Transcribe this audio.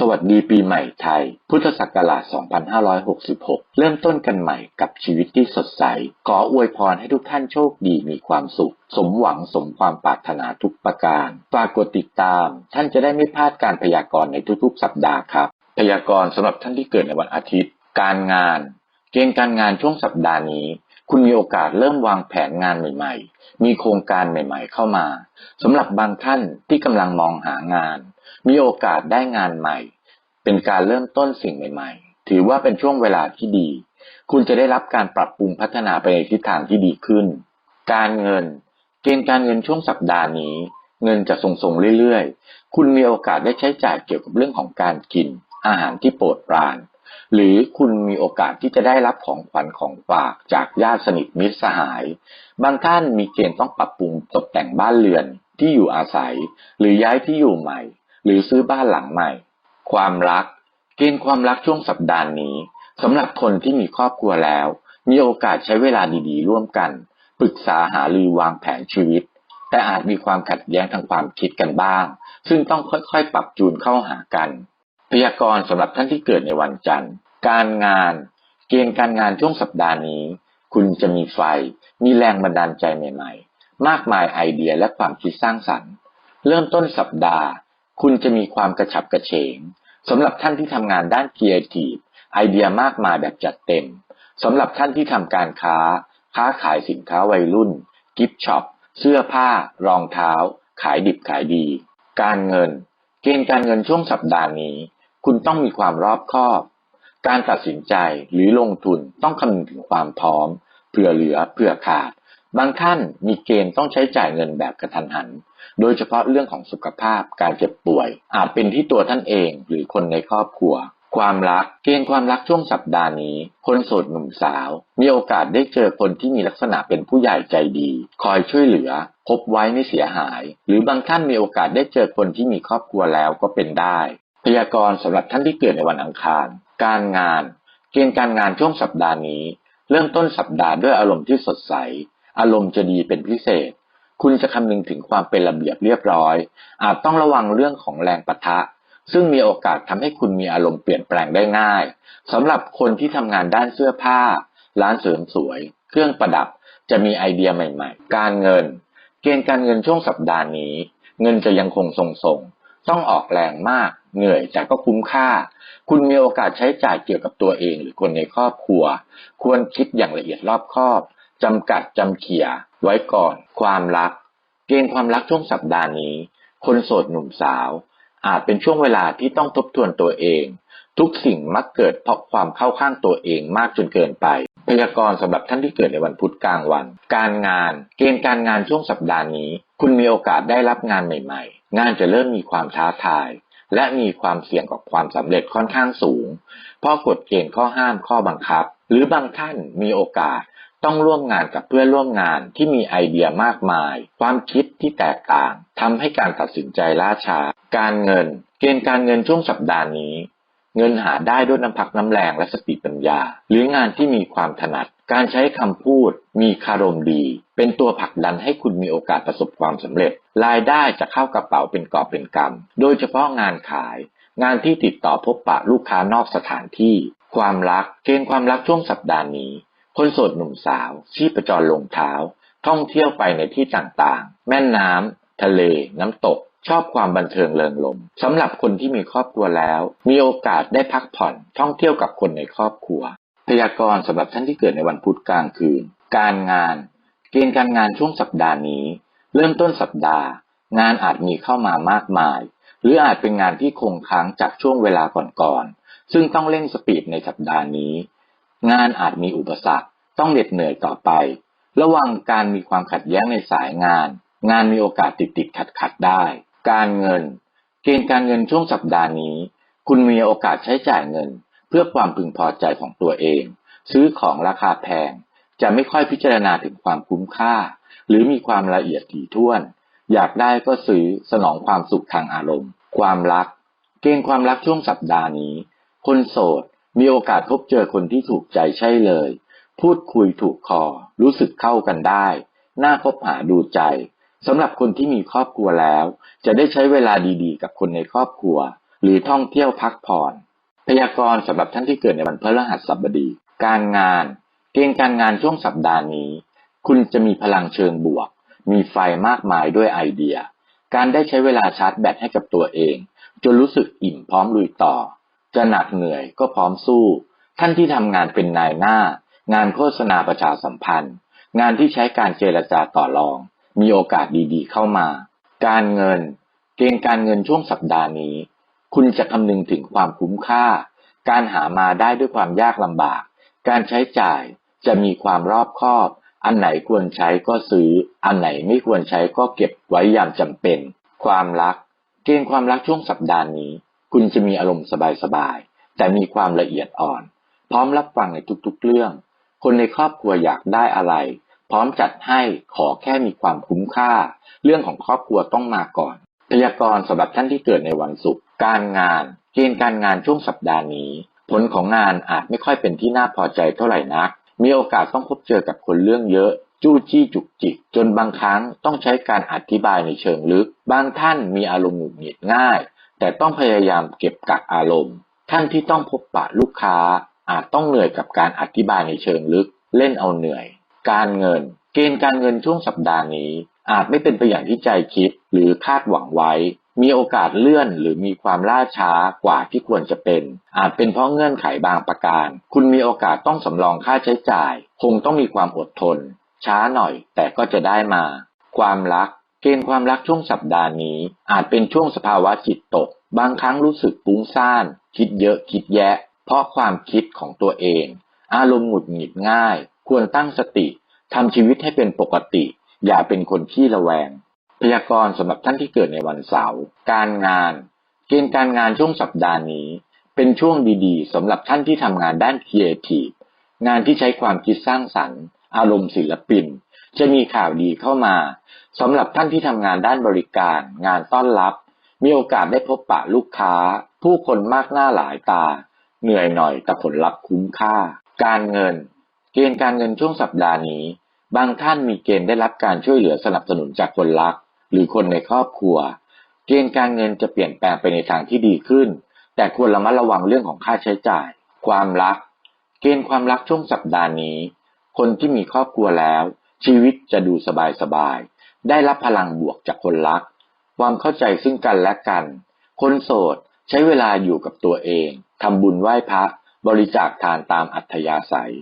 สวัสดีปีใหม่ไทย พุทธศักราช 2566 เริ่มต้นกันใหม่กับชีวิตที่สดใส ขออวยพรให้ทุกท่านโชคดีมีความสุข สมหวังสมความปรารถนาทุกประการ ฝากกดติดตาม ท่านจะได้ไม่พลาดการพยากรณ์ในทุกๆ สัปดาห์ครับ พยากรณ์สำหรับท่านที่เกิดในวันอาทิตย์ การงาน เกณฑ์การงานช่วงสัปดาห์นี้ คุณมีโอกาสเริ่มวางแผนงานใหม่ ๆ มีโครงการใหม่ ๆ เข้ามาสำหรับบางท่านที่กำลังมองหางาน มีโอกาสได้งานใหม่ เป็นการเริ่มต้นสิ่งใหม่ ๆ ถือว่าเป็นช่วงเวลาที่ดี คุณจะได้รับการปรับปรุงพัฒนาไปในทิศทางที่ดีขึ้น การเงิน เกณฑ์การเงินช่วงสัปดาห์นี้ เงินจะทรงๆเรื่อยๆ คุณมีโอกาสได้ใช้จ่ายเกี่ยวกับเรื่องของการกิน อาหารที่โปรดปราน หรือคุณมีโอกาสที่จะได้รับของขวัญของฝากจากญาติสนิทมิตรสหาย บางท่านมีเกณฑ์ต้องปรับปรุงตกแต่งบ้านเรือนที่อยู่อาศัย หรือย้ายที่อยู่ใหม่ หรือซื้อบ้านหลังใหม่ ความรัก เกณฑ์ความรักช่วงสัปดาห์นี้สำหรับคนที่มีครอบครัวแล้ว มีโอกาสใช้เวลาดีๆ ร่วมกัน ปรึกษาหารือวางแผนชีวิต แต่อาจมีความขัดแย้งทางความคิดกันบ้าง ซึ่งต้องค่อยๆ ปรับจูนเข้าหากัน พยากรณ์สำหรับท่านที่เกิดในวันจันทร์ การงาน เกณฑ์การงานช่วงสัปดาห์นี้ คุณจะมีไฟ มีแรงบันดาลใจใหม่ ๆ มากมายไอเดียและความคิดสร้างสรรค์ เริ่มต้นสัปดาห์ คุณจะมีความกระฉับกระเฉงสำหรับท่านที่ทำงานด้านครีเอทีฟไอเดียมากมายแบบจัดเต็มสำหรับท่านที่ทำการค้า ค้าขายสินค้าวัยรุ่น กิฟต์ช็อป เสื้อผ้า รองเท้า ขายดิบขายดี การเงิน เกณฑ์การเงินช่วงสัปดาห์นี้ คุณต้องมีความรอบคอบ การตัดสินใจหรือลงทุนต้องคำนึงถึงความพร้อม เผื่อเหลือเผื่อขาด บางท่านมีเกณฑ์ต้องใช้จ่ายเงินแบบกระทันหัน โดยเฉพาะเรื่องของสุขภาพการเจ็บป่วย อาจเป็นที่ตัวท่านเองหรือคนในครอบครัว ความรักเกณฑ์ความรักช่วงสัปดาห์นี้ คนโสดหนุ่มสาว มีโอกาสได้เจอคนที่มีลักษณะเป็นผู้ใหญ่ใจดี คอยช่วยเหลือพบไว้ไม่เสียหาย หรือบางท่านมีโอกาสได้เจอคนที่มีครอบครัวแล้วก็เป็นได้ พยากรณ์สำหรับท่านที่เกิดในวันอังคาร การงาน เกณฑ์การงานช่วงสัปดาห์นี้ เริ่มต้นสัปดาห์ด้วยอารมณ์ที่สดใส อารมณ์จะดีเป็นพิเศษ คุณจะคำนึงถึงความเป็นระเบียบเรียบร้อย อาจต้องระวังเรื่องของแรงปะทะ ซึ่งมีโอกาสทำให้คุณมีอารมณ์เปลี่ยนแปลงได้ง่ายสำหรับคนที่ทำงานด้านเสื้อผ้า ร้านเสริมสวย เครื่องประดับ จะมีไอเดียใหม่ ๆ การเงิน เกณฑ์การเงินช่วงสัปดาห์นี้ เงินจะยังคงทรงๆต้องออกแรงมาก เหนื่อยแต่ก็คุ้มค่า คุณมีโอกาสใช้จ่ายเกี่ยวกับตัวเองหรือคนในครอบครัว ควรคิดอย่างละเอียดรอบคอบ จำกัดจำเขีย ไว้ก่อน ความรัก เกณฑ์ความรักช่วงสัปดาห์นี้ คนโสดหนุ่มสาว อาจเป็นช่วงเวลาที่ต้องทบทวนตัวเอง ทุกสิ่งมักเกิดเพราะความเข้าข้างตัวเองมากจนเกินไป พยากรณ์สำหรับท่านที่เกิดในวันพุธกลางวัน การงาน เกณฑ์การงานช่วงสัปดาห์นี้ คุณมีโอกาสได้รับงานใหม่ ๆ งานจะเริ่มมีความท้าทายและมีความเสี่ยงกับความสำเร็จค่อนข้างสูง เพราะกฎเกณฑ์ข้อห้ามข้อบังคับ หรือบางท่านมีโอกาส ต้องร่วมงานกับเพื่อนร่วมงานที่มีไอเดียมากมาย ความคิดที่แตกต่างทำให้การตัดสินใจล่าช้า การเงิน เกณฑ์การเงินช่วงสัปดาห์นี้ เงินหาได้ด้วยน้ำพักน้ำแรงและสติปัญญา หรืองานที่มีความถนัด การใช้คำพูด มีคารมดี เป็นตัวผลักดันให้คุณมีโอกาสประสบความสำเร็จ รายได้จะเข้ากระเป๋าเป็นกอบเป็นกำโดยเฉพาะงานขาย งานที่ติดต่อพบปะลูกค้านอกสถานที่ ความรัก เกณฑ์ความรักช่วงสัปดาห์นี้ คนโสดหนุ่มสาวชีพจรลงเท้า ท่องเที่ยวไปในที่ต่างๆ แม่น้ำทะเล น้ำตก ชอบความบันเทิงเริงรมสำหรับคนที่มีครอบครัวแล้ว มีโอกาสได้พักผ่อนท่องเที่ยวกับคนในครอบครัว พยากรณ์สำหรับท่านที่เกิดในวันพุธกลางคืน การงาน เกณฑ์การงานช่วงสัปดาห์นี้ เริ่มต้นสัปดาห์ งานอาจมีเข้ามามากมาย หรืออาจเป็นงานที่คงค้างจากช่วงเวลาก่อนๆซึ่งต้องเร่งสปีดในสัปดาห์นี้ งานอาจมีอุปสรรค ต้องเหน็ดเหนื่อยต่อไป ระวังการมีความขัดแย้งในสายงาน งานมีโอกาสติดติดขัดขัดได้ การเงิน เกณฑ์การเงินช่วงสัปดาห์นี้ คุณมีโอกาสใช้จ่ายเงิน เพื่อความพึงพอใจของตัวเอง ซื้อของราคาแพง จะไม่ค่อยพิจารณาถึงความคุ้มค่า หรือมีความละเอียดถี่ถ้วน อยากได้ก็ซื้อสนองความสุขทางอารมณ์ ความรัก เกณฑ์ความรักช่วงสัปดาห์นี้ คนโสด มีโอกาสพบเจอคนที่ถูกใจใช่เลย พูดคุยถูกคอ รู้สึกเข้ากันได้ น่าคบหาดูใจสำหรับคนที่มีครอบครัวแล้ว จะได้ใช้เวลาดีๆ กับคนในครอบครัว หรือท่องเที่ยวพักผ่อน พยากรณ์สำหรับท่านที่เกิดในวันพฤหัสบดี การงาน เกณฑ์การงานช่วงสัปดาห์นี้ คุณจะมีพลังเชิงบวก มีไฟมากมายด้วยไอเดีย การได้ใช้เวลาชาร์จแบตให้กับตัวเอง จนรู้สึกอิ่มพร้อมลุยต่อ จะหนักเหนื่อยก็พร้อมสู้ ท่านที่ทำงานเป็นนายหน้า งานโฆษณาประชาสัมพันธ์ งานที่ใช้การเจรจาต่อรอง มีโอกาสดีๆ เข้ามา การเงิน เกณฑ์การเงินช่วงสัปดาห์นี้ คุณจะคำนึงถึงความคุ้มค่า การหามาได้ด้วยความยากลำบาก การใช้จ่ายจะมีความรอบคอบ อันไหนควรใช้ก็ซื้อ อันไหนไม่ควรใช้ก็เก็บไว้ยามจำเป็น ความรัก เกณฑ์ความรักช่วงสัปดาห์นี้ คุณจะมีอารมณ์สบายๆ แต่มีความละเอียดอ่อน พร้อมรับฟังในทุกๆ เรื่อง คนในครอบครัวอยากได้อะไร พร้อมจัดให้ขอแค่มีความคุ้มค่า เรื่องของครอบครัวต้องมาก่อนพยากรณ์สำหรับท่านที่เกิดในวันศุกร์การงาน เกณฑ์การงานช่วงสัปดาห์นี้ ผลของงานอาจไม่ค่อยเป็นที่น่าพอใจเท่าไหร่นัก มีโอกาสต้องพบเจอกับคนเรื่องเยอะจู้จี้จุกจิก จนบางครั้งต้องใช้การอธิบายในเชิงลึก บางท่านมีอารมณ์หงุดหงิดง่าย แต่ต้องพยายามเก็บกักอารมณ์ ท่านที่ต้องพบปะลูกค้าอาจต้องเหนื่อยกับการอธิบายในเชิงลึก เล่นเอาเหนื่อย การเงิน เกณฑ์การเงินช่วงสัปดาห์นี้ อาจไม่เป็นไปอย่างที่ใจคิดหรือคาดหวังไว้ มีโอกาสเลื่อนหรือมีความล่าช้ากว่าที่ควรจะเป็น อาจเป็นเพราะเงื่อนไขบางประการ คุณมีโอกาสต้องสำรองค่าใช้จ่าย คงต้องมีความอดทน ช้าหน่อยแต่ก็จะได้มา ความรัก เกณฑ์ความรักช่วงสัปดาห์นี้ อาจเป็นช่วงสภาวะจิตตก บางครั้งรู้สึกฟุ้งซ่าน คิดเยอะคิดแยะ เพราะความคิดของตัวเอง อารมณ์หงุดหงิดง่าย ควรตั้งสติทำชีวิตให้เป็นปกติ อย่าเป็นคนขี้ระแวง พยากรณ์สำหรับท่านที่เกิดในวันเสาร์การงาน เกณฑ์การงานช่วงสัปดาห์นี้ เป็นช่วงดีๆสำหรับท่านที่ทำงานด้านครีเอทีฟงานที่ใช้ความคิดสร้างสรรค์ อารมณ์ศิลปิน จะมีข่าวดีเข้ามาสำหรับท่านที่ทำงานด้านบริการ งานต้อนรับ มีโอกาสได้พบปะลูกค้า ผู้คนมากหน้าหลายตา เหนื่อยหน่อยแต่ผลลัพธ์คุ้มค่า การเงิน เกณฑ์การเงินช่วงสัปดาห์นี้ บางท่านมีเกณฑ์ได้รับการช่วยเหลือสนับสนุนจากคนรัก หรือคนในครอบครัว เกณฑ์การเงินจะเปลี่ยนแปลงไปในทางที่ดีขึ้น แต่ควรระมัดระวังเรื่องของค่าใช้จ่าย ความรัก เกณฑ์ความรักช่วงสัปดาห์นี้ คนที่มีครอบครัวแล้ว ชีวิตจะดูสบายๆได้รับพลังบวกจากคนรัก ความเข้าใจซึ่งกันและกัน คนโสดใช้เวลาอยู่กับตัวเองทำบุญไหว้พระ บริจาคทานตามอัธยาศัย